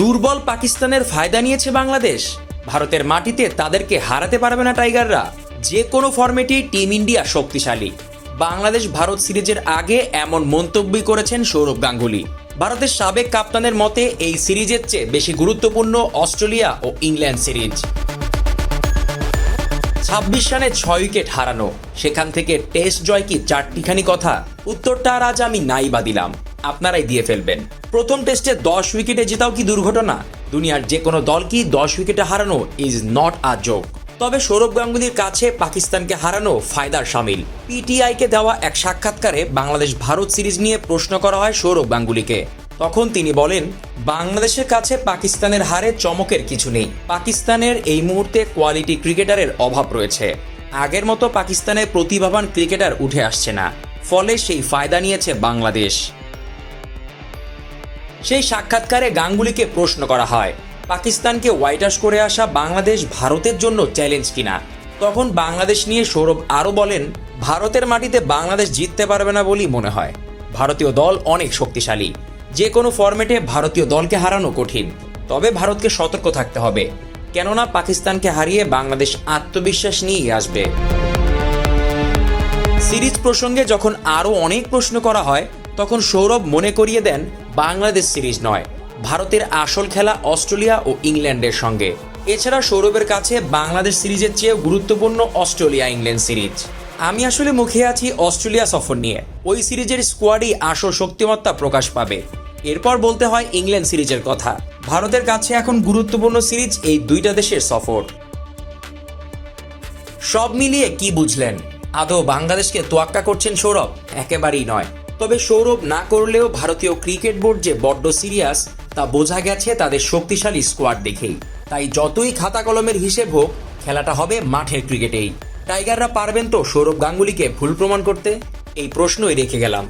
দুর্বল পাকিস্তানের ফায়দা নিয়েছে বাংলাদেশ। ভারতের মাটিতে তাদেরকে হারাতে পারবে না টাইগাররা। যে কোনো ফর্মেটেই টিম ইন্ডিয়া শক্তিশালী। বাংলাদেশ ভারত সিরিজের আগে এমন মন্তব্যই করেছেন সৌরভ গাঙ্গুলি। ভারতের সাবেক কাপ্তানের মতে, এই সিরিজের চেয়ে বেশি গুরুত্বপূর্ণ অস্ট্রেলিয়া ও ইংল্যান্ড সিরিজ। ছাব্বিশ রানে ছয় উইকেট হারানো। সেখান থেকে টেস্ট জয় কি চারটিখানি কথা। উত্তরটা আর আজ আমি নাই বা দিলাম। আপনারাই দিয়ে ফেলবেন। প্রথম টেস্টে দশ উইকেটে জেতাও কি দুর্ঘটনা? দুনিয়ার যে কোনো দল কি দশ উইকেটে হারানো ইজ নট আ জোক তবে সৌরভ গাঙ্গুলির কাছে পাকিস্তানকে হারানো ফায়দার সামিল। পিটিআইকে দেওয়া এক সাক্ষাৎকারে বাংলাদেশ ভারত সিরিজ নিয়ে প্রশ্ন করা হয় সৌরভ গাঙ্গুলিকে। তখন তিনি বলেন, বাংলাদেশের কাছে পাকিস্তানের হারে চমকের কিছু নেই। পাকিস্তানের এই মুহূর্তে কোয়ালিটি ক্রিকেটারের অভাব রয়েছে। আগের মতো পাকিস্তানের প্রতিভাবান ক্রিকেটার উঠে আসছে না। ফলে সেই ফায়দা নিয়েছে বাংলাদেশ। সেই সাক্ষাৎকারে গাঙ্গুলিকে প্রশ্ন করা হয়, পাকিস্তানকে হোয়াইট আউট করে আসা বাংলাদেশ ভারতের জন্য চ্যালেঞ্জ কিনা? তখন বাংলাদেশ নিয়ে সৌরভ আরও বলেন, ভারতের মাটিতে বাংলাদেশ জিততে পারবে না বলেই মনে হয়। ভারতীয় দল অনেক শক্তিশালী। যে কোনো ফরম্যাটে ভারতীয় দলকে হারানো কঠিন। তবে ভারতকে সতর্ক থাকতে হবে। কেননা পাকিস্তানকে হারিয়ে বাংলাদেশ আত্মবিশ্বাস নিয়েই আসবে। সিরিজ প্রসঙ্গে যখন আরও অনেক প্রশ্ন করা হয়, তখন সৌরভ মনে করিয়ে দেন বাংলাদেশ সিরিজ নয়, ভারতের আসল খেলা অস্ট্রেলিয়া ও ইংল্যান্ডের সঙ্গে। এছাড়া সৌরভের কাছে বাংলাদেশ সিরিজের চেয়ে গুরুত্বপূর্ণ অস্ট্রেলিয়া ইংল্যান্ড সিরিজ। আমি আসলে মুখে আছি অস্ট্রেলিয়া সফর নিয়ে। ওই সিরিজের স্কোয়াডই আসল শক্তিমত্তা প্রকাশ পাবে। এরপর বলতে হয় ইংল্যান্ড সিরিজের কথা। ভারতের কাছে এখন গুরুত্বপূর্ণ সিরিজ এই দুইটা দেশের সফর। সব মিলিয়ে কি বুঝলেন? আদৌ বাংলাদেশকে তোয়াক্কা করছেন সৌরভ? একেবারেই নয়। তবে সৌরভ না করলেও ভারতীয় ক্রিকেট বোর্ড যে বড্ড সিরিয়াস, তা বোঝা গেছে তাদের শক্তিশালী স্কোয়াড দেখেই। তাই যতই খাতা কলমের হিসেব হোক, খেলাটা হবে মাঠের ক্রিকেটেই। টাইগাররা পারবেন তো সৌরভ গাঙ্গুলিকে ভুল প্রমাণ করতে? এই প্রশ্নই রেখে গেলাম।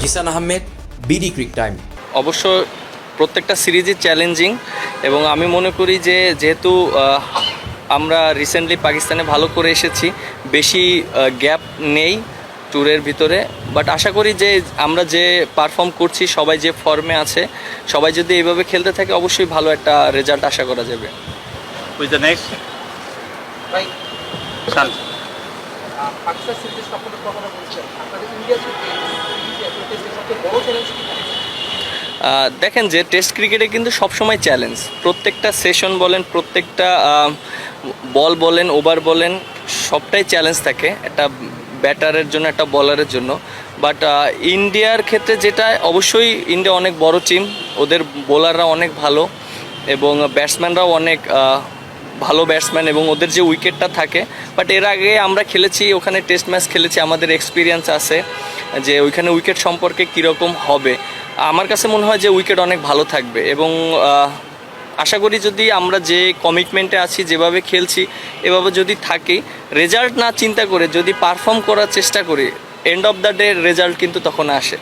Zisan Ahmed, BD cric time. অবশ্য প্রত্যেকটা সিরিজই চ্যালেঞ্জিং এবং আমি মনে করি যে যেহেতু আমরা রিসেন্টলি পাকিস্তানে ভালো করে এসেছি, বেশি গ্যাপ নেই। ট্যুরের ভিতরে। বাট আশা করি যে আমরা যে পারফর্ম করছি সবাই যে ফর্মে আছে সবাই যদি এইভাবে খেলতে থাকে অবশ্যই ভালো একটা রেজাল্ট আশা করা যাবে। দেখেন যে টেস্ট ক্রিকেটে কিন্তু সবসময় চ্যালেঞ্জ প্রত্যেকটা সেশন বলেন প্রত্যেকটা বল বলেন ওভার বলেন সবটাই চ্যালেঞ্জ থাকে। একটা ব্যাটারের জন্য, একটা বলারের জন্য। বাট ইন্ডিয়ার ক্ষেত্রে যেটা, অবশ্যই ইন্ডিয়া অনেক বড় টিম ওদের বোলাররা অনেক ভালো এবং ব্যাটসম্যানরাও অনেক ভালো ব্যাটসম্যান এবং ওদের যে উইকেটটা থাকে। বাট এর আগে আমরা খেলেছি, ওখানে টেস্ট ম্যাচ খেলেছি, আমাদের এক্সপিরিয়েন্স আছে যে ওইখানে উইকেট সম্পর্কে কীরকম হবে। আমার কাছে মনে হয় যে উইকেট অনেক ভালো থাকবে এবং আশা করি যদি আমরা যে কমিটমেন্টে আছি, যেভাবে খেলছি, এভাবে যদি থাকি রেজাল্ট না চিন্তা করে, যদি পারফর্ম করার চেষ্টা করি end of the day result কিন্তু তখন আসে।